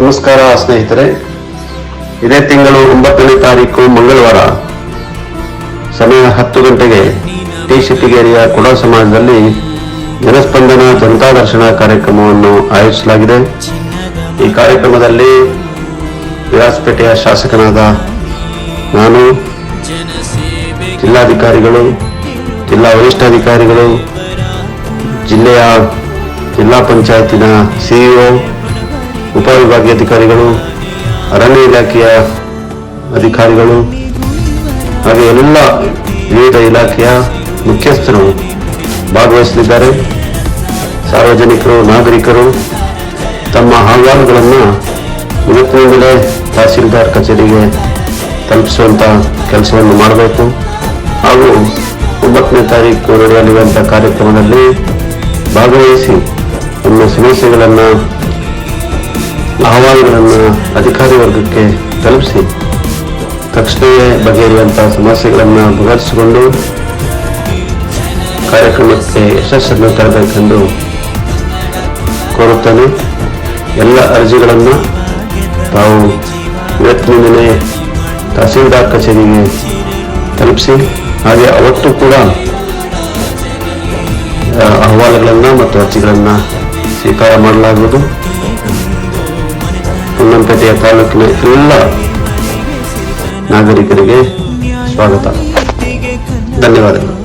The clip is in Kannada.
ನಮಸ್ಕಾರ ಸ್ನೇಹಿತರೆ. ಇದೇ ತಿಂಗಳು ಒಂಬತ್ತನೇ ತಾರೀಕು ಮಂಗಳವಾರ. ಸಮಯ ಹತ್ತು ಗಂಟೆಗೆ ಟಿ ಶಿತಿಗೇರಿಯ ಕೊಡ ಸಮಾಜದಲ್ಲಿ ಜನಸ್ಪಂದನ ಜನತಾ ದರ್ಶನ ಕಾರ್ಯಕ್ರಮವನ್ನು ಆಯೋಜಿಸಲಾಗಿದೆ. ಈ ಕಾರ್ಯಕ್ರಮದಲ್ಲಿ ವಿರಾಜಪೇಟೆಯ ಶಾಸಕನಾದ ನಾನು, ಜಿಲ್ಲಾಧಿಕಾರಿಗಳು, ಜಿಲ್ಲಾ ವರಿಷ್ಠಾಧಿಕಾರಿಗಳು, ಜಿಲ್ಲೆಯ ಜಿಲ್ಲಾ ಪಂಚಾಯತಿನ ಸಿಇಒ ಉಪವಿಭಾಗೀಯಾಧಿಕಾರಿಗಳು ಅರಣ್ಯ ಇಲಾಖೆಯ ಅಧಿಕಾರಿಗಳು ಹಾಗೆ ಎಲ್ಲ ವಿವಿಧ ಇಲಾಖೆಯ ಮುಖ್ಯಸ್ಥರು ಭಾಗವಹಿಸಲಿದ್ದಾರೆ. ಸಾರ್ವಜನಿಕರು, ನಾಗರಿಕರು ತಮ್ಮ ಅಹವಾಲುಗಳನ್ನು ಇವತ್ತಿನಿಂದಲೇ ತಹಸೀಲ್ದಾರ್ ಕಚೇರಿಗೆ ತಲುಪಿಸುವಂಥ ಕೆಲಸವನ್ನು ಮಾಡಬೇಕು. ಹಾಗೂ ಒಂಬತ್ತನೇ ತಾರೀಕು ನಡೆಯಲಿರುವಂಥ ಕಾರ್ಯಕ್ರಮದಲ್ಲಿ ಭಾಗವಹಿಸಿ ತಮ್ಮ ಸಮಸ್ಯೆಗಳನ್ನು ಅಹವಾಲುಗಳನ್ನು ಅಧಿಕಾರಿ ವರ್ಗಕ್ಕೆ ತಲುಪಿಸಿ, ತಕ್ಷಣವೇ ಬಗೆಹರಿಯುವಂತಹ ಸಮಸ್ಯೆಗಳನ್ನು ಬಗೆಹರಿಸಿಕೊಂಡು ಕಾರ್ಯಕ್ರಮಕ್ಕೆ ಯಶಸ್ಸನ್ನು ತರಬೇಕೆಂದು ಕೋರುತ್ತೇನೆ. ಎಲ್ಲ ಅರ್ಜಿಗಳನ್ನು ತಾವು ಇವತ್ತಿನಿಂದಲೇ ತಹಸೀಲ್ದಾರ್ ಕಚೇರಿಗೆ ತಲುಪಿಸಿ, ಹಾಗೆ ಅವತ್ತು ಕೂಡ ಅಹವಾಲುಗಳನ್ನು ಮತ್ತು ಅರ್ಜಿಗಳನ್ನು ಸ್ವೀಕಾರ ಮಾಡಲಾಗುವುದು. ಹೊನ್ನಂಪೇಟೆಯ ತಾಲೂಕಿನ ಎಲ್ಲ ನಾಗರಿಕರಿಗೆ ಸ್ವಾಗತ. ಧನ್ಯವಾದಗಳು.